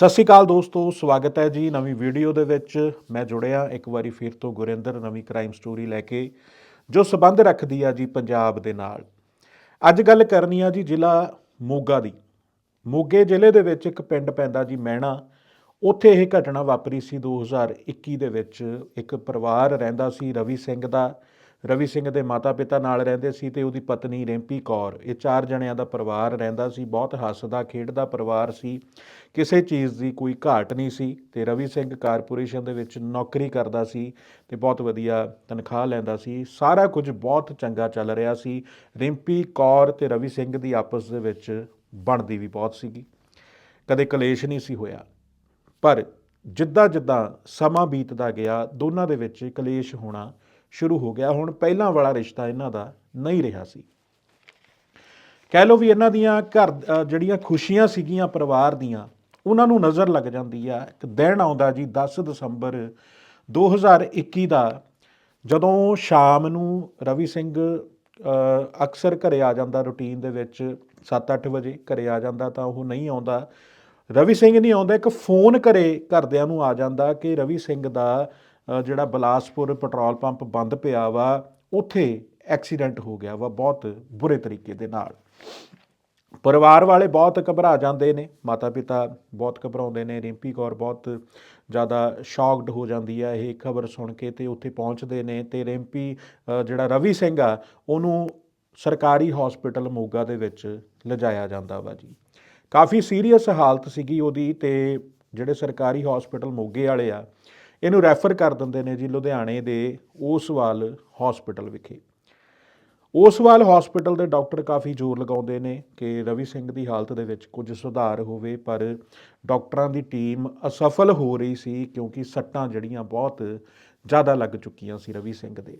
ਸਤਿ ਸ਼੍ਰੀ ਅਕਾਲ ਦੋਸਤੋ, ਸਵਾਗਤ ਹੈ ਜੀ ਨਵੀਂ ਵੀਡੀਓ ਦੇ ਵਿੱਚ। ਮੈਂ ਜੁੜਿਆ ਇੱਕ ਵਾਰੀ ਫਿਰ ਤੋਂ ਗੁਰਿੰਦਰ, ਨਵੀਂ ਕ੍ਰਾਈਮ ਸਟੋਰੀ ਲੈ ਕੇ, ਜੋ ਸਬੰਧ ਰੱਖਦੀ ਆ ਜੀ ਪੰਜਾਬ ਦੇ ਨਾਲ। ਅੱਜ ਗੱਲ ਕਰਨੀ ਆ ਜੀ ਜ਼ਿਲ੍ਹਾ ਮੋਗਾ ਦੀ। ਮੋਗੇ ਜ਼ਿਲ੍ਹੇ ਦੇ ਵਿੱਚ ਇੱਕ ਪਿੰਡ ਪੈਂਦਾ ਜੀ ਮਹਿਣਾ। ਉੱਥੇ ਇਹ ਘਟਨਾ ਵਾਪਰੀ ਸੀ 2021 ਦੇ ਵਿੱਚ। ਇੱਕ ਪਰਿਵਾਰ ਰਹਿੰਦਾ ਸੀ ਰਵੀ ਸਿੰਘ ਦਾ। ਰਵੀ ਸਿੰਘ ਦੇ ਮਾਤਾ-ਪਿਤਾ ਨਾਲ ਰਹਿੰਦੇ ਸੀ ਤੇ ਉਹਦੀ ਪਤਨੀ ਰਿੰਪੀ ਕੌਰ। ਇਹ ਚਾਰ ਜਣਿਆਂ ਦਾ ਪਰਿਵਾਰ ਰਹਿੰਦਾ ਸੀ, ਬਹੁਤ ਹੱਸਦਾ, ਖੇਡਦਾ ਪਰਿਵਾਰ ਸੀ। ਕਿਸੇ ਚੀਜ਼ ਦੀ ਕੋਈ ਘਾਟ ਨਹੀਂ ਸੀ ਤੇ ਰਵੀ ਸਿੰਘ ਕਾਰਪੋਰੇਸ਼ਨ ਦੇ ਵਿੱਚ ਨੌਕਰੀ ਕਰਦਾ ਸੀ ਤੇ ਬਹੁਤ ਵਧੀਆ ਤਨਖਾਹ ਲੈਂਦਾ ਸੀ। ਸਾਰਾ ਕੁਝ ਬਹੁਤ ਚੰਗਾ ਚੱਲ ਰਿਹਾ ਸੀ। ਰਿੰਪੀ ਕੌਰ ਤੇ ਰਵੀ ਸਿੰਘ ਦੀ ਆਪਸ ਦੇ ਵਿੱਚ ਬਣਦੀ ਵੀ ਬਹੁਤ ਸੀਗੀ। ਕਦੇ ਕਲੇਸ਼ ਨਹੀਂ ਸੀ ਹੋਇਆ। ਪਰ ਜਿੱਦਾਂ ਜਿੱਦਾਂ ਸਮਾਂ ਬੀਤਦਾ ਗਿਆ, ਦੋਨਾਂ ਦੇ ਵਿੱਚ ਕਲੇਸ਼ ਹੋਣਾ ਸ਼ੁਰੂ ਹੋ ਗਿਆ। ਹੁਣ ਪਹਿਲਾਂ ਵਾਲਾ ਰਿਸ਼ਤਾ ਇਹਨਾਂ ਦਾ ਨਹੀਂ ਰਿਹਾ ਸੀ। ਕਹਿ ਲਓ ਵੀ ਇਹਨਾਂ ਦੀਆਂ ਘਰ ਜਿਹੜੀਆਂ ਖੁਸ਼ੀਆਂ ਸੀਗੀਆਂ ਪਰਿਵਾਰ ਦੀਆਂ ਉਹਨਾਂ ਨੂੰ ਨਜ਼ਰ ਲੱਗ ਜਾਂਦੀ ਆ। ਇੱਕ ਦਿਨ ਆਉਂਦਾ ਜੀ 10 ਦਸੰਬਰ 2021 ਦਾ ਜਦੋਂ ਸ਼ਾਮ ਨੂੰ ਰਵੀ ਸਿੰਘ ਅ, ਅਕਸਰ ਘਰੇ ਆ ਜਾਂਦਾ ਰੁਟੀਨ ਦੇ ਵਿੱਚ 7-8 ਵਜੇ ਘਰੇ ਆ ਜਾਂਦਾ ਤਾਂ ਉਹ ਨਹੀਂ ਆਉਂਦਾ। ਰਵੀ ਸਿੰਘ ਨਹੀਂ ਆਉਂਦਾ ਇੱਕ ਫੋਨ ਘਰੇ ਘਰਦਿਆਂ ਨੂੰ ਆ ਜਾਂਦਾ ਕਿ ਰਵੀ ਸਿੰਘ ਦਾ ਜਿਹੜਾ ਬਲਾਸਪੁਰ ਪੈਟਰੋਲ ਪੰਪ ਬੰਦ ਪਿਆ ਵਾ, ਉੱਥੇ ਐਕਸੀਡੈਂਟ ਹੋ ਗਿਆ ਵਾ ਬਹੁਤ ਬੁਰੇ ਤਰੀਕੇ ਦੇ ਨਾਲ। ਪਰਿਵਾਰ ਵਾਲੇ ਬਹੁਤ ਘਬਰਾ ਜਾਂਦੇ ਨੇ ਮਾਤਾ ਪਿਤਾ ਬਹੁਤ ਘਬਰਾਉਂਦੇ ਨੇ, ਰਿੰਪੀ ਕੌਰ ਬਹੁਤ ਜ਼ਿਆਦਾ ਸ਼ੌਕਡ ਹੋ ਜਾਂਦੀ ਆ ਇਹ ਖਬਰ ਸੁਣ ਕੇ ਤੇ ਉੱਥੇ ਪਹੁੰਚਦੇ ਨੇ ਤੇ ਰਿੰਪੀ ਜਿਹੜਾ ਰਵੀ ਸਿੰਘ ਆ, ਉਹਨੂੰ ਸਰਕਾਰੀ ਹਸਪੀਟਲ ਮੋਗਾ ਦੇ ਵਿੱਚ ਲਿਜਾਇਆ ਜਾਂਦਾ ਵਾ ਜੀ। ਕਾਫੀ ਸੀਰੀਅਸ ਹਾਲਤ ਸੀਗੀ ਉਹਦੀ ਤੇ ਜਿਹੜੇ ਸਰਕਾਰੀ ਹਸਪੀਟਲ ਮੋਗੇ ਵਾਲੇ ਆ ਇਹਨੂੰ ਰੈਫਰ ਕਰ ਦਿੰਦੇ ਨੇ ਜੀ ਲੁਧਿਆਣੇ ਦੇ ਓਸਵਾਲ ਹਸਪੀਟਲ ਵਿਖੇ। ਓਸਵਾਲ ਹਸਪੀਟਲ ਦੇ ਡਾਕਟਰ ਕਾਫੀ ਜ਼ੋਰ ਲਗਾਉਂਦੇ ਨੇ ਕਿ ਰਵੀ ਸਿੰਘ ਦੀ ਹਾਲਤ ਦੇ ਵਿੱਚ ਕੁਝ ਸੁਧਾਰ ਹੋਵੇ, ਪਰ ਡਾਕਟਰਾਂ ਦੀ ਟੀਮ ਅਸਫਲ ਹੋ ਰਹੀ ਸੀ ਕਿਉਂਕਿ ਸੱਟਾਂ ਜਿਹੜੀਆਂ ਬਹੁਤ ਜ਼ਿਆਦਾ ਲੱਗ ਚੁੱਕੀਆਂ ਸੀ ਰਵੀ ਸਿੰਘ ਦੇ।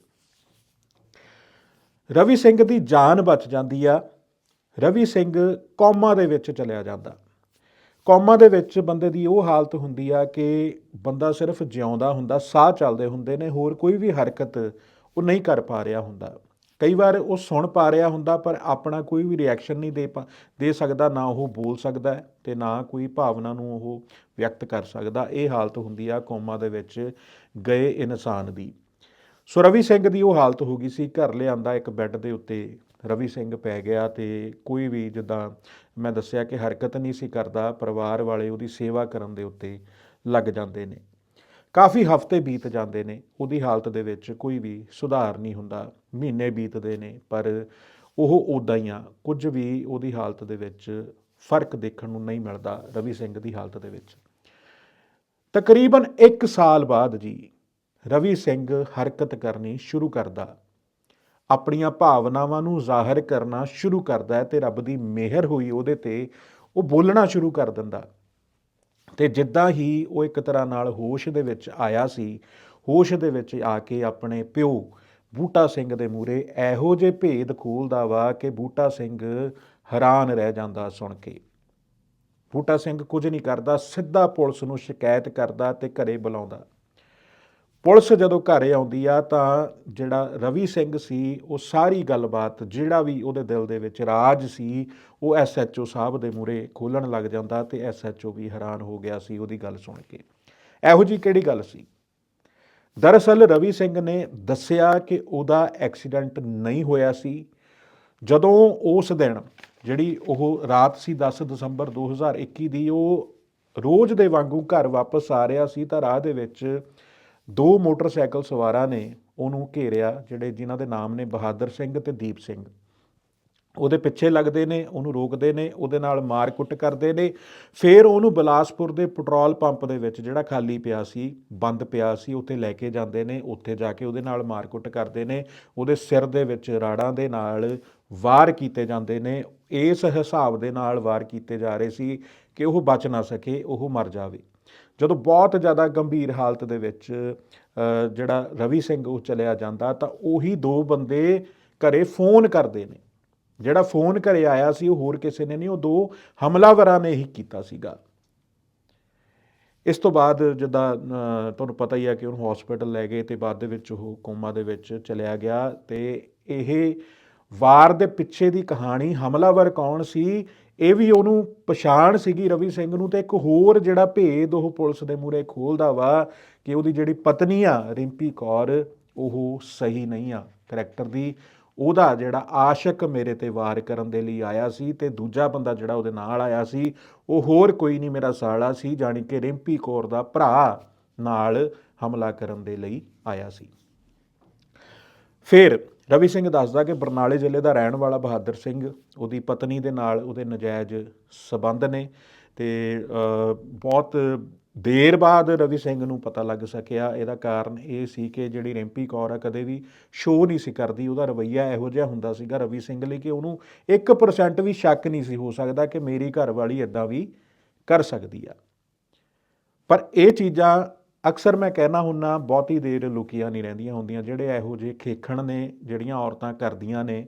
ਰਵੀ ਸਿੰਘ ਦੀ ਜਾਨ ਬਚ ਜਾਂਦੀ ਆ, ਰਵੀ ਸਿੰਘ ਕੋਮਾ ਦੇ ਵਿੱਚ ਚਲਿਆ ਜਾਂਦਾ। ਕੌਮਾਂ ਦੇ ਵਿੱਚ ਬੰਦੇ ਦੀ ਉਹ ਹਾਲਤ ਹੁੰਦੀ ਆ ਕਿ ਬੰਦਾ ਸਿਰਫ ਜਿਉਂਦਾ ਹੁੰਦਾ, ਸਾਹ ਚੱਲਦੇ ਹੁੰਦੇ ਨੇ, ਹੋਰ ਕੋਈ ਵੀ ਹਰਕਤ ਉਹ ਨਹੀਂ ਕਰ ਪਾ ਰਿਹਾ ਹੁੰਦਾ। ਕਈ ਵਾਰ ਉਹ ਸੁਣ ਪਾ ਰਿਹਾ ਹੁੰਦਾ, ਪਰ ਆਪਣਾ ਕੋਈ ਵੀ ਰਿਐਕਸ਼ਨ ਨਹੀਂ ਦੇ ਪਾ, ਦੇ ਸਕਦਾ, ਨਾ ਉਹ ਬੋਲ ਸਕਦਾ ਹੈ ਤੇ ਨਾ ਕੋਈ ਭਾਵਨਾ ਨੂੰ ਉਹ ਵਿਅਕਤ ਕਰ ਸਕਦਾ। ਇਹ ਹਾਲਤ ਹੁੰਦੀ ਆ ਕੌਮਾਂ ਦੇ ਵਿੱਚ ਗਏ ਇਨਸਾਨ ਦੀ। ਸੁਰਵੀ ਸਿੰਘ ਦੀ ਉਹ ਹਾਲਤ ਹੋ ਗਈ ਸੀ, ਘਰ ਲਿਆਂਦਾ ਇੱਕ ਬੈੱਡ ਦੇ ਉੱਤੇ ਰਵੀ ਸਿੰਘ ਪੈ ਗਿਆ ਤੇ ਕੋਈ ਵੀ ਜਿੱਦਾਂ ਮੈਂ ਦੱਸਿਆ ਕਿ ਹਰਕਤ ਨਹੀਂ ਸੀ ਕਰਦਾ, ਪਰਿਵਾਰ ਵਾਲੇ ਉਹਦੀ ਸੇਵਾ ਕਰਨ ਦੇ ਉੱਤੇ ਲੱਗ ਜਾਂਦੇ ਨੇ। ਕਾਫੀ ਹਫ਼ਤੇ ਬੀਤ ਜਾਂਦੇ ਨੇ, ਉਹਦੀ ਹਾਲਤ ਦੇ ਵਿੱਚ ਕੋਈ ਵੀ ਸੁਧਾਰ ਨਹੀਂ ਹੁੰਦਾ, ਮਹੀਨੇ ਬੀਤਦੇ ਨੇ, ਪਰ ਉਹ ਉਦਾਂ ਹੀ ਆ, ਕੁਝ ਵੀ ਉਹਦੀ ਹਾਲਤ ਦੇ ਵਿੱਚ ਫ਼ਰਕ ਦੇਖਣ ਨੂੰ ਨਹੀਂ ਮਿਲਦਾ ਰਵੀ ਸਿੰਘ ਦੀ ਹਾਲਤ ਦੇ ਵਿੱਚ। ਤਕਰੀਬਨ 1 ਸਾਲ ਬਾਅਦ ਜੀ ਰਵੀ ਸਿੰਘ ਹਰਕਤ ਕਰਨੀ ਸ਼ੁਰੂ ਕਰਦਾ। ਆਪਣੀਆਂ ਭਾਵਨਾਵਾਂ ਨੂੰ ਜ਼ਾਹਰ ਕਰਨਾ ਸ਼ੁਰੂ ਕਰਦਾ ਹੈ ਤੇ ਰੱਬ ਦੀ ਮਿਹਰ ਹੋਈ ਉਹਦੇ ਤੇ ਉਹ ਬੋਲਣਾ ਸ਼ੁਰੂ ਕਰ ਦਿੰਦਾ। ਤੇ ਜਿੱਦਾਂ ਹੀ ਉਹ ਇੱਕ ਤਰ੍ਹਾਂ ਨਾਲ ਹੋਸ਼ ਦੇ ਵਿੱਚ ਆਇਆ ਸੀ, ਹੋਸ਼ ਦੇ ਵਿੱਚ ਆ ਕੇ ਆਪਣੇ ਪਿਓ ਬੂਟਾ ਸਿੰਘ ਦੇ ਮੂਰੇ ਇਹੋ ਜਿਹੇ ਭੇਦ ਖੋਲਦਾ ਵਾ ਕਿ ਬੂਟਾ ਸਿੰਘ ਹੈਰਾਨ ਰਹਿ ਜਾਂਦਾ ਸੁਣ ਕੇ। ਬੂਟਾ ਸਿੰਘ ਕੁਝ ਨਹੀਂ ਕਰਦਾ, ਸਿੱਧਾ ਪੁਲਿਸ ਨੂੰ ਸ਼ਿਕਾਇਤ ਕਰਦਾ ਤੇ ਘਰੇ ਬੁਲਾਉਂਦਾ। ਪੁਲਿਸ ਜਦੋਂ ਘਰੇ ਆਉਂਦੀ ਆ ਤਾਂ ਜਿਹੜਾ ਰਵੀ ਸਿੰਘ ਸੀ, ਉਹ ਸਾਰੀ ਗੱਲਬਾਤ, ਜਿਹੜਾ ਵੀ ਉਹਦੇ ਦਿਲ ਦੇ ਵਿੱਚ ਰਾਜ ਸੀ, ਉਹ ਐਸਐਚਓ ਸਾਹਿਬ ਦੇ ਮੂਰੇ ਖੋਲਣ ਲੱਗ ਜਾਂਦਾ ਤੇ ਐਸਐਚਓ ਵੀ ਹੈਰਾਨ ਹੋ ਗਿਆ ਸੀ ਉਹਦੀ ਗੱਲ ਸੁਣ ਕੇ। ਇਹੋ ਜੀ ਕਿਹੜੀ ਗੱਲ ਸੀ? ਦਰਅਸਲ ਰਵੀ ਸਿੰਘ ਨੇ ਦੱਸਿਆ ਕਿ ਉਹਦਾ ਐਕਸੀਡੈਂਟ ਨਹੀਂ ਹੋਇਆ ਸੀ। ਜਦੋਂ ਉਸ ਦਿਨ, ਜਿਹੜੀ ਉਹ ਰਾਤ ਸੀ 10 ਦਸੰਬਰ 2021 ਦੀ, ਉਹ ਰੋਜ਼ ਦੇ ਵਾਂਗੂ ਘਰ ਵਾਪਸ ਆ ਰਿਹਾ ਸੀ ਤਾਂ ਰਾਹ ਦੇ ਵਿੱਚ ਦੋ ਮੋਟਰਸਾਈਕਲ ਸਵਾਰਾਂ ਨੇ ਉਹਨੂੰ ਘੇਰਿਆ, ਜਿਹੜੇ ਜਿਨ੍ਹਾਂ ਦੇ ਨਾਮ ਨੇ ਬਹਾਦਰ ਸਿੰਘ ਤੇ ਦੀਪ ਸਿੰਘ। ਉਹਦੇ ਪਿੱਛੇ ਲੱਗਦੇ ਨੇ, ਉਹਨੂੰ ਰੋਕਦੇ ਨੇ, ਉਹਦੇ ਨਾਲ ਮਾਰ-ਕੁੱਟ ਕਰਦੇ ਨੇ। ਫਿਰ ਉਹਨੂੰ ਬਿਲਾਸਪੁਰ ਦੇ ਪੈਟਰੋਲ ਪੰਪ ਦੇ ਵਿੱਚ, ਜਿਹੜਾ ਖਾਲੀ ਪਿਆ ਸੀ, ਬੰਦ ਪਿਆ ਸੀ, ਉੱਥੇ ਲੈ ਕੇ ਜਾਂਦੇ ਨੇ। ਉੱਥੇ ਜਾ ਕੇ ਉਹਦੇ ਨਾਲ ਮਾਰ-ਕੁੱਟ ਕਰਦੇ ਨੇ। ਉਹਦੇ ਸਿਰ ਦੇ ਵਿੱਚ ਰਾੜਾਂ ਦੇ ਨਾਲ ਵਾਰ ਕੀਤੇ ਜਾਂਦੇ ਨੇ। ਇਸ ਹਿਸਾਬ ਦੇ ਨਾਲ ਵਾਰ ਕੀਤੇ ਜਾ ਰਹੇ ਸੀ ਕਿ ਉਹ ਬਚ ਨਾ ਸਕੇ, ਉਹ ਮਰ ਜਾਵੇ। ਜਦੋਂ ਬਹੁਤ ਜ਼ਿਆਦਾ ਗੰਭੀਰ ਹਾਲਤ ਦੇ ਵਿੱਚ ਜਿਹੜਾ ਰਵੀ ਸਿੰਘ ਉਹ ਚਲਿਆ ਜਾਂਦਾ, ਤਾਂ ਉਹੀ ਦੋ ਬੰਦੇ ਘਰੇ ਫੋਨ ਕਰਦੇ ਨੇ। ਜਿਹੜਾ ਫੋਨ ਘਰੇ ਆਇਆ ਸੀ, ਉਹ ਹੋਰ ਕਿਸੇ ਨੇ ਨਹੀਂ, ਉਹ ਦੋ ਹਮਲਾਵਰਾਂ ਨੇ ਹੀ ਕੀਤਾ ਸੀਗਾ। ਇਸ ਤੋਂ ਬਾਅਦ ਜਿੱਦਾਂ ਤੁਹਾਨੂੰ ਪਤਾ ਹੀ ਹੈ ਕਿ ਉਹਨੂੰ ਹਸਪੀਟਲ ਲੈ ਗਏ ਤੇ ਬਾਅਦ ਦੇ ਵਿੱਚ ਉਹ ਕੋਮਾ ਦੇ ਵਿੱਚ ਚਲਿਆ ਗਿਆ ਤੇ ਇਹ ਵਾਰ ਦੇ ਪਿੱਛੇ ਦੀ ਕਹਾਣੀ, ਹਮਲਾਵਰ ਕੌਣ ਸੀ ਇਹ ਵੀ ਉਹਨੂੰ ਪਛਾਣ ਸੀਗੀ ਰਵੀ ਸਿੰਘ ਨੂੰ ਤੇ ਇੱਕ ਹੋਰ ਜਿਹੜਾ ਭੇਦ ਉਹ ਪੁਲਿਸ ਦੇ ਮੂਹਰੇ ਖੋਲਦਾ ਵਾ ਕਿ ਉਹਦੀ ਜਿਹੜੀ ਪਤਨੀ ਆ, ਰਿੰਪੀ ਕੌਰ, ਉਹ ਸਹੀ ਨਹੀਂ ਆ। ਕਰੈਕਟਰ ਦੀ ਉਹਦਾ ਜਿਹੜਾ ਆਸ਼ਿਕ ਮੇਰੇ ਤੇ ਵਾਰ ਕਰਨ ਦੇ ਲਈ ਆਇਆ ਸੀ ਤੇ ਦੂਜਾ ਬੰਦਾ ਜਿਹੜਾ ਉਹਦੇ ਨਾਲ ਆਇਆ ਸੀ, ਉਹ ਹੋਰ ਕੋਈ ਨਹੀਂ ਮੇਰਾ ਸਾਲਾ ਸੀ, ਜਾਣੀ ਕਿ ਰਿੰਪੀ ਕੌਰ ਦਾ ਭਰਾ ਨਾਲ ਹਮਲਾ ਕਰਨ ਦੇ ਲਈ ਆਇਆ ਸੀ। ਫਿਰ ਰਵੀ ਸਿੰਘ ਦੱਸਦਾ ਕਿ ਬਰਨਾਲੇ ਜ਼ਿਲ੍ਹੇ ਦਾ ਰਹਿਣ ਵਾਲਾ ਬਹਾਦਰ ਸਿੰਘ, ਉਹਦੀ ਪਤਨੀ ਦੇ ਨਾਲ ਉਹਦੇ ਨਜਾਇਜ਼ ਸਬੰਧ ਨੇ ਤੇ ਬਹੁਤ ਦੇਰ ਬਾਅਦ ਰਵੀ ਸਿੰਘ ਨੂੰ ਪਤਾ ਲੱਗ ਸਕਿਆ। ਇਹਦਾ ਕਾਰਨ ਇਹ ਸੀ ਕਿ ਜਿਹੜੀ ਰਿੰਪੀ ਕੌਰ ਆ, ਕਦੇ ਵੀ ਸ਼ੋਅ ਨਹੀਂ ਸੀ ਕਰਦੀ, ਉਹਦਾ ਰਵਈਆ ਇਹੋ ਜਿਹਾ ਹੁੰਦਾ ਸੀਗਾ ਰਵੀ ਸਿੰਘ ਲਈ ਕਿ ਉਹਨੂੰ 1% ਵੀ ਸ਼ੱਕ ਨਹੀਂ ਸੀ, ਹੋ ਸਕਦਾ ਕਿ ਮੇਰੀ ਘਰਵਾਲੀ ਇਦਾਂ ਵੀ ਕਰ ਸਕਦੀ ਆ। ਪਰ ਇਹ ਚੀਜ਼ਾਂ ਅਕਸਰ ਮੈਂ ਕਹਿਣਾ ਹੁੰਨਾ, ਬਹੁਤੀ ਦੇਰ ਲੁਕੀਆਂ ਨਹੀਂ ਰਹਿੰਦੀਆਂ ਹੁੰਦੀਆਂ, ਜਿਹੜੇ ਇਹੋ ਜਿਹੇ ਖੇਖਣ ਨੇ, ਜਿਹੜੀਆਂ ਔਰਤਾਂ ਕਰਦੀਆਂ ਨੇ,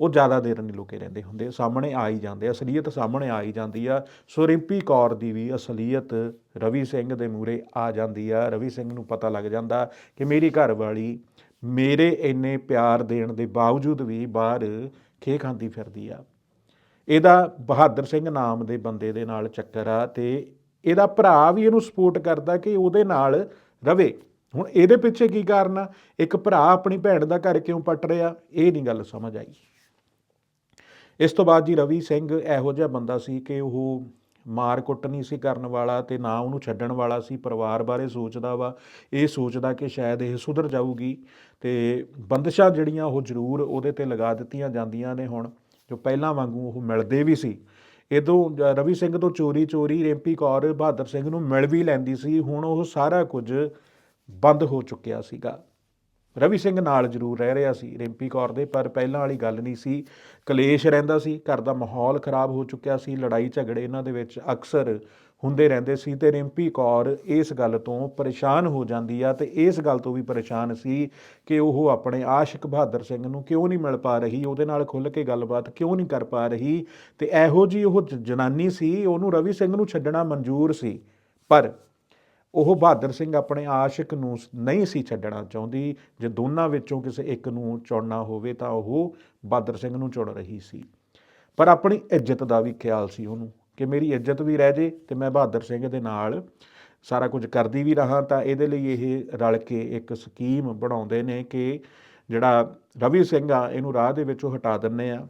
ਉਹ ਜ਼ਿਆਦਾ ਦੇਰ ਨਹੀਂ ਲੁਕੇ ਰਹਿੰਦੇ ਹੁੰਦੇ। ਸਾਹਮਣੇ ਆ ਹੀ ਜਾਂਦੇ ਅਸਲੀਅਤ ਸਾਹਮਣੇ ਆ ਹੀ ਜਾਂਦੀ ਆ। ਸੋ ਰਿੰਪੀ ਕੌਰ ਦੀ ਵੀ ਅਸਲੀਅਤ ਰਵੀ ਸਿੰਘ ਦੇ ਮੂਰੇ ਆ ਜਾਂਦੀ ਆ। ਰਵੀ ਸਿੰਘ ਨੂੰ ਪਤਾ ਲੱਗ ਜਾਂਦਾ ਕਿ ਮੇਰੀ ਘਰ ਵਾਲੀ ਮੇਰੇ ਇੰਨੇ ਪਿਆਰ ਦੇਣ ਦੇ ਬਾਵਜੂਦ ਵੀ ਬਾਹਰ ਖੇ ਖਾਂਦੀ ਫਿਰਦੀ ਆ। ਇਹਦਾ ਬਹਾਦਰ ਸਿੰਘ ਨਾਮ ਦੇ ਬੰਦੇ ਦੇ ਨਾਲ ਚੱਕਰ ਆ ਤੇ ਇਹਦਾ ਭਰਾ ਵੀ ਇਹਨੂੰ ਸਪੋਰਟ ਕਰਦਾ ਕਿ ਉਹਦੇ ਨਾਲ ਰਵੇ। ਹੁਣ ਇਹਦੇ ਪਿੱਛੇ ਕੀ ਕਾਰਨ ਆ? ਇੱਕ ਭਰਾ ਆਪਣੀ ਭੈਣ ਦਾ ਘਰ ਕਿਉਂ ਪੱਟ ਰਿਹਾ? ਇਹ ਨਹੀਂ ਗੱਲ ਸਮਝ ਆਈ। ਇਸ ਤੋਂ ਬਾਅਦ ਜੀ ਰਵੀ ਸਿੰਘ ਇਹੋ ਜਿਹਾ ਬੰਦਾ ਸੀ ਕਿ ਉਹ ਮਾਰ ਕੁੱਟ ਨਹੀਂ ਸੀ ਕਰਨ ਵਾਲਾ ਤੇ ਨਾ ਉਹਨੂੰ ਛੱਡਣ ਵਾਲਾ ਸੀ, ਪਰਿਵਾਰ ਬਾਰੇ ਸੋਚਦਾ ਵਾ। ਇਹ ਸੋਚਦਾ ਕਿ ਸ਼ਾਇਦ ਇਹ ਸੁਧਰ ਜਾਊਗੀ ਤੇ ਬੰਦਸ਼ਾਂ ਜਿਹੜੀਆਂ ਉਹ ਜ਼ਰੂਰ ਉਹਦੇ ਤੇ ਲਗਾ ਦਿੱਤੀਆਂ ਜਾਂਦੀਆਂ ਨੇ ਹੁਣ। ਜੋ ਪਹਿਲਾਂ ਵਾਂਗੂ ਉਹ ਮਿਲਦੇ ਵੀ ਸੀ। ਇਦੋਂ ਰਵੀ ਸਿੰਘ ਤੋਂ ਚੋਰੀ ਚੋਰੀ ਰਿੰਪੀ ਕੌਰ ਬਹਾਦਰ ਸਿੰਘ ਨੂੰ ਮਿਲ ਵੀ ਲੈਂਦੀ ਸੀ, ਹੁਣ ਉਹ ਸਾਰਾ ਕੁਝ ਬੰਦ ਹੋ ਚੁੱਕਿਆ ਸੀਗਾ। ਰਵੀ ਸਿੰਘ ਨਾਲ ਜ਼ਰੂਰ ਰਹਿ ਰਿਹਾ ਸੀ ਰਿੰਪੀ ਕੌਰ ਦੇ, ਪਰ ਪਹਿਲਾਂ ਵਾਲੀ ਗੱਲ ਨਹੀਂ ਸੀ। ਕਲੇਸ਼ ਰਹਿੰਦਾ ਸੀ, ਘਰ ਦਾ ਮਾਹੌਲ ਖਰਾਬ ਹੋ ਚੁੱਕਿਆ ਸੀ, ਲੜਾਈ ਝਗੜੇ ਇਹਨਾਂ ਦੇ ਵਿੱਚ ਅਕਸਰ ਹੁੰਦੇ ਰਹਿੰਦੇ ਸੀ ਤੇ ਰਿੰਪੀ ਕੌਰ ਇਸ ਗੱਲ ਤੋਂ ਪਰੇਸ਼ਾਨ ਹੋ ਜਾਂਦੀ ਆ ਤੇ ਇਸ ਗੱਲ ਤੋਂ ਵੀ ਪਰੇਸ਼ਾਨ ਸੀ ਕਿ ਉਹ ਆਪਣੇ ਆਸ਼ਿਕ ਬਹਾਦਰ ਸਿੰਘ ਨੂੰ ਕਿਉਂ ਨਹੀਂ ਮਿਲ ਪਾ ਰਹੀ, ਉਹਦੇ ਨਾਲ ਖੁੱਲ ਕੇ ਗੱਲਬਾਤ ਕਿਉਂ ਨਹੀਂ ਕਰ ਪਾ ਰਹੀ ਤੇ ਇਹੋ ਜੀ ਉਹ ਜਨਾਨੀ ਸੀ, ਉਹਨੂੰ ਰਵੀ ਸਿੰਘ ਨੂੰ ਛੱਡਣਾ ਮਨਜ਼ੂਰ ਸੀ। ਪਰ ਉਹ ਬਹਾਦਰ ਸਿੰਘ ਆਪਣੇ ਆਸ਼ਿਕ ਨੂੰ ਨਹੀਂ ਸੀ ਛੱਡਣਾ ਚਾਹੁੰਦੀ, ਜੇ ਦੋਨਾਂ ਵਿੱਚੋਂ ਕਿਸੇ ਇੱਕ ਨੂੰ ਚੁਣਨਾ ਹੋਵੇ ਤਾਂ ਉਹ ਬਹਾਦਰ ਸਿੰਘ ਨੂੰ ਚੁਣ ਰਹੀ ਸੀ। ਪਰ ਆਪਣੀ ਇੱਜ਼ਤ ਦਾ ਵੀ ਖਿਆਲ ਸੀ ਉਹਨੂੰ। ਕਿ ਮੇਰੀ ਇੱਜ਼ਤ ਵੀ ਰਹਿ ਜੇ ਤੇ ਮੈਂ ਬਹਾਦਰ ਸਿੰਘ ਦੇ ਨਾਲ ਸਾਰਾ ਕੁਝ ਕਰਦੀ ਵੀ ਰਹਾ ਤਾਂ ਇਹਦੇ ਲਈ ਇਹ ਰਲ ਕੇ ਇੱਕ ਸਕੀਮ ਬਣਾਉਂਦੇ ਨੇ ਕਿ ਜਿਹੜਾ ਰਵੀ ਸਿੰਘ ਆ, ਇਹਨੂੰ ਰਾਹ ਦੇ ਵਿੱਚੋਂ ਹਟਾ ਦਿੰਨੇ ਆ,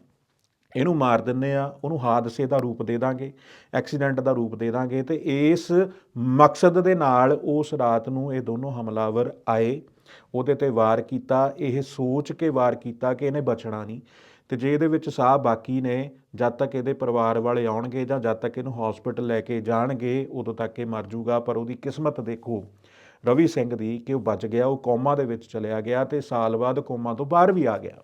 ਇਹਨੂੰ ਮਾਰ ਦਿੰਨੇ ਆ, ਉਹਨੂੰ ਹਾਦਸੇ ਦਾ ਰੂਪ ਦੇ ਦਾਂਗੇ, ਐਕਸੀਡੈਂਟ ਦਾ ਰੂਪ ਦੇ ਦਾਂਗੇ ਤੇ ਇਸ ਮਕਸਦ ਦੇ ਨਾਲ ਉਸ ਰਾਤ ਨੂੰ ਇਹ ਦੋਨੋਂ ਹਮਲਾਵਰ ਆਏ, ਉਹਦੇ ਤੇ ਵਾਰ ਕੀਤਾ, ਇਹ ਸੋਚ ਕੇ ਵਾਰ ਕੀਤਾ ਕਿ ਇਹਨੇ ਬਚਣਾ ਨਹੀਂ। ਤੇ ਜੇ ਇਹਦੇ ਵਿੱਚ ਸਾਹ ਬਾਕੀ ਨੇ, ਜਦ ਤੱਕ ਇਹਦੇ ਪਰਿਵਾਰ ਵਾਲੇ ਆਉਣਗੇ ਜਾਂ ਜਦ ਤੱਕ ਇਹਨੂੰ ਹਸਪੀਟਲ ਲੈ ਕੇ ਜਾਣਗੇ, ਉਦੋਂ ਤੱਕ ਇਹ ਮਰ ਜਾਊਗਾ ਪਰ ਉਹਦੀ ਕਿਸਮਤ ਦੇਖੋ। ਰਵੀ ਸਿੰਘ ਦੀ ਕਿ ਉਹ ਬਚ ਗਿਆ, ਉਹ ਕੋਮਾ ਦੇ ਵਿੱਚ ਚਲਿਆ ਗਿਆ ਤੇ ਸਾਲ ਬਾਅਦ ਕੋਮਾ ਤੋਂ ਬਾਹਰ ਵੀ ਆ ਗਿਆ।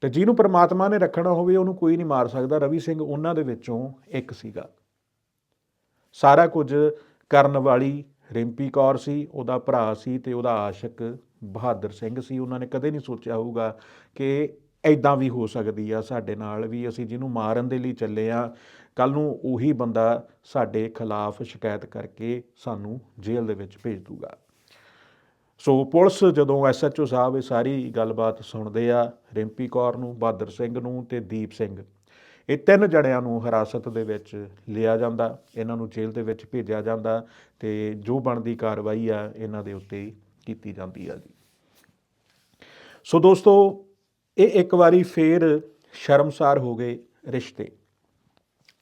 ਤੇ ਜਿਹਨੂੰ ਪ੍ਰਮਾਤਮਾ ਨੇ ਰੱਖਣਾ ਹੋਵੇ, ਉਹਨੂੰ ਕੋਈ ਨਹੀਂ ਮਾਰ ਸਕਦਾ। ਰਵੀ ਸਿੰਘ ਉਹਨਾਂ ਦੇ ਵਿੱਚੋਂ ਇੱਕ ਸੀਗਾ। ਸਾਰਾ ਕੁਝ ਕਰਨ ਵਾਲੀ ਰਿੰਪੀ ਕੌਰ ਸੀ, ਉਹਦਾ ਭਰਾ ਸੀ ਤੇ ਉਹਦਾ ਆਸ਼ਿਕ ਬਹਾਦਰ ਸਿੰਘ ਸੀ, ਉਹਨਾਂ ਨੇ ਕਦੇ ਨਹੀਂ ਸੋਚਿਆ ਹੋਊਗਾ ਕਿ ਐਦਾਂ ਵੀ ਹੋ ਸਕਦੀ ਆ ਸਾਡੇ ਨਾਲ ਵੀ ਅਸੀਂ ਜਿਹਨੂੰ ਮਾਰਨ ਦੇ ਲਈ ਚੱਲੇ ਆ ਕੱਲ ਨੂੰ ਉਹੀ ਬੰਦਾ ਸਾਡੇ ਖਿਲਾਫ ਸ਼ਿਕਾਇਤ ਕਰਕੇ ਸਾਨੂੰ ਜੇਲ੍ਹ ਦੇ ਵਿੱਚ ਭੇਜ ਦੂਗਾ। ਸੋ ਪੁਲਿਸ ਜਦੋਂ ਐਸਐਚਓ ਸਾਹਿਬ ਇਹ ਸਾਰੀ ਗੱਲਬਾਤ ਸੁਣਦੇ ਆ, ਰਿੰਪੀ ਕੌਰ ਨੂੰ, ਬਹਾਦਰ ਸਿੰਘ ਨੂੰ ਤੇ ਦੀਪ ਸਿੰਘ, ਇਹ ਤਿੰਨ ਜਣਿਆਂ ਨੂੰ ਹਿਰਾਸਤ ਦੇ ਵਿੱਚ ਲਿਆ ਜਾਂਦਾ, ਇਹਨਾਂ ਨੂੰ ਜੇਲ੍ਹ ਦੇ ਵਿੱਚ ਭੇਜਿਆ ਜਾਂਦਾ ਤੇ ਜੋ ਬਣਦੀ ਕਾਰਵਾਈ ਆ, ਇਹਨਾਂ ਦੇ ਉੱਤੇ ਕੀਤੀ ਜਾਂਦੀ ਆ ਜੀ। ਸੋ ਦੋਸਤੋ, ਇਹ ਇੱਕ ਵਾਰੀ ਫੇਰ ਸ਼ਰਮਸਾਰ ਹੋ ਗਏ ਰਿਸ਼ਤੇ।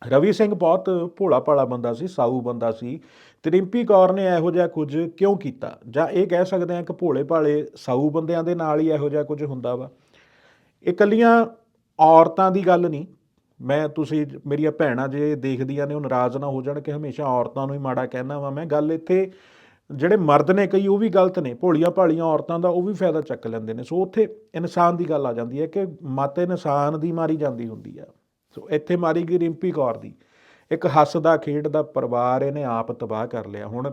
ਰਵੀ ਸਿੰਘ ਬਹੁਤ ਭੋਲਾ ਭਾਲਾ ਬੰਦਾ ਸੀ, ਸਾਊ ਬੰਦਾ ਸੀ ਤੇ ਰਿੰਪੀ ਕੌਰ ਨੇ ਇਹੋ ਜਿਹਾ ਕੁਝ ਕਿਉਂ ਕੀਤਾ? ਜਾਂ ਇਹ ਕਹਿ ਸਕਦੇ ਹਾਂ ਕਿ ਭੋਲੇ ਭਾਲੇ ਸਾਊ ਬੰਦਿਆਂ ਦੇ ਨਾਲ ਹੀ ਇਹੋ ਜਿਹਾ ਕੁਝ ਹੁੰਦਾ ਵਾ? ਇਹ ਕੱਲੀਆਂ ਔਰਤਾਂ ਦੀ ਗੱਲ ਨਹੀਂ। ਮੈਂ, ਤੁਸੀਂ ਮੇਰੀਆਂ ਭੈਣਾਂ ਜੇ ਦੇਖਦੀਆਂ ਨੇ ਉਹ ਨਾਰਾਜ਼ ਨਾ ਹੋ ਜਾਣ ਕਿ ਹਮੇਸ਼ਾ ਔਰਤਾਂ ਨੂੰ ਹੀ ਮਾੜਾ ਕਹਿਣਾ ਵਾ। ਮੈਂ ਗੱਲ ਇੱਥੇ ਜਿਹੜੇ ਮਰਦ ਨੇ ਕਈ, ਉਹ ਵੀ ਗਲਤ ਨੇ। ਭੋਲੀਆਂ ਭਾਲੀਆਂ ਔਰਤਾਂ ਦਾ ਉਹ ਵੀ ਫਾਇਦਾ ਚੱਕ ਲੈਂਦੇ ਨੇ। ਸੋ ਉੱਥੇ ਇਨਸਾਨ ਦੀ ਗੱਲ ਆ ਜਾਂਦੀ ਹੈ ਕਿ ਮਤ ਇਨਸਾਨ ਦੀ ਮਾਰੀ ਜਾਂਦੀ ਹੁੰਦੀ ਆ। ਸੋ ਇੱਥੇ ਮਾਰੀ ਗਈ ਰਿੰਪੀ ਕੌਰ ਦੀ। ਇੱਕ ਹੱਸਦਾ ਖੇਡਦਾ ਪਰਿਵਾਰ ਇਹਨੇ ਆਪ ਤਬਾਹ ਕਰ ਲਿਆ। ਹੁਣ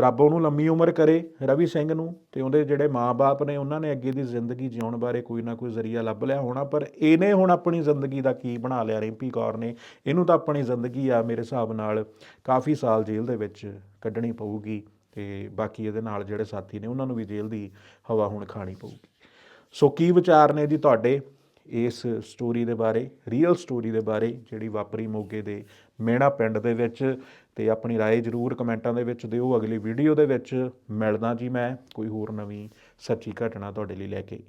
ਰੱਬ ਉਹਨੂੰ ਲੰਮੀ ਉਮਰ ਕਰੇ ਰਵੀ ਸਿੰਘ ਨੂੰ ਤੇ ਉਹਦੇ ਜਿਹੜੇ ਮਾਪੇ ਨੇ ਉਹਨਾਂ ਨੇ ਅੱਗੇ ਦੀ ਜ਼ਿੰਦਗੀ ਜਿਉਣ ਬਾਰੇ ਕੋਈ ਨਾ ਕੋਈ ਜ਼ਰੀਆ ਲੱਭ ਲਿਆ ਹੋਣਾ। ਪਰ ਇਹਨੇ ਹੁਣ ਆਪਣੀ ਜ਼ਿੰਦਗੀ ਦਾ ਕੀ ਬਣਾ ਲਿਆ ਰਿੰਪੀ ਕੌਰ ਨੇ? ਇਹਨੂੰ ਤਾਂ ਆਪਣੀ ਜ਼ਿੰਦਗੀ ਆ ਮੇਰੇ ਹਿਸਾਬ ਨਾਲ ਕਾਫੀ ਸਾਲ ਜੇਲ੍ਹ ਦੇ ਵਿੱਚ ਕੱਢਣੀ ਪਊਗੀ। ਤੇ ਬਾਕੀ ਇਹਦੇ ਨਾਲ ਜਿਹੜੇ ਸਾਥੀ ਨੇ ਉਹਨਾਂ ਨੂੰ ਵੀ ਜੇਲ੍ਹ ਦੀ ਹਵਾ ਹੁਣ ਖਾਣੀ ਪਊਗੀ ਸੋ ਕੀ ਵਿਚਾਰ ਨੇ ਜੀ ਤੁਹਾਡੇ ਇਸ ਸਟੋਰੀ ਦੇ ਬਾਰੇ ਰੀਅਲ ਸਟੋਰੀ ਦੇ ਬਾਰੇ ਜਿਹੜੀ ਵਾਪਰੀ ਮੋਗੇ ਦੇ ਮੇਣਾ ਪਿੰਡ ਦੇ ਵਿੱਚ ਤੇ ਆਪਣੀ رائے ਜਰੂਰ ਕਮੈਂਟਾਂ ਦੇ ਵਿੱਚ ਦਿਓ ਅਗਲੀ ਵੀਡੀਓ ਦੇ ਵਿੱਚ ਮਿਲਦਾ ਜੀ ਮੈਂ ਕੋਈ ਹੋਰ ਨਵੀਂ ਸੱਚੀ ਘਟਨਾ ਤੁਹਾਡੇ ਲਈ ਲੈ ਕੇ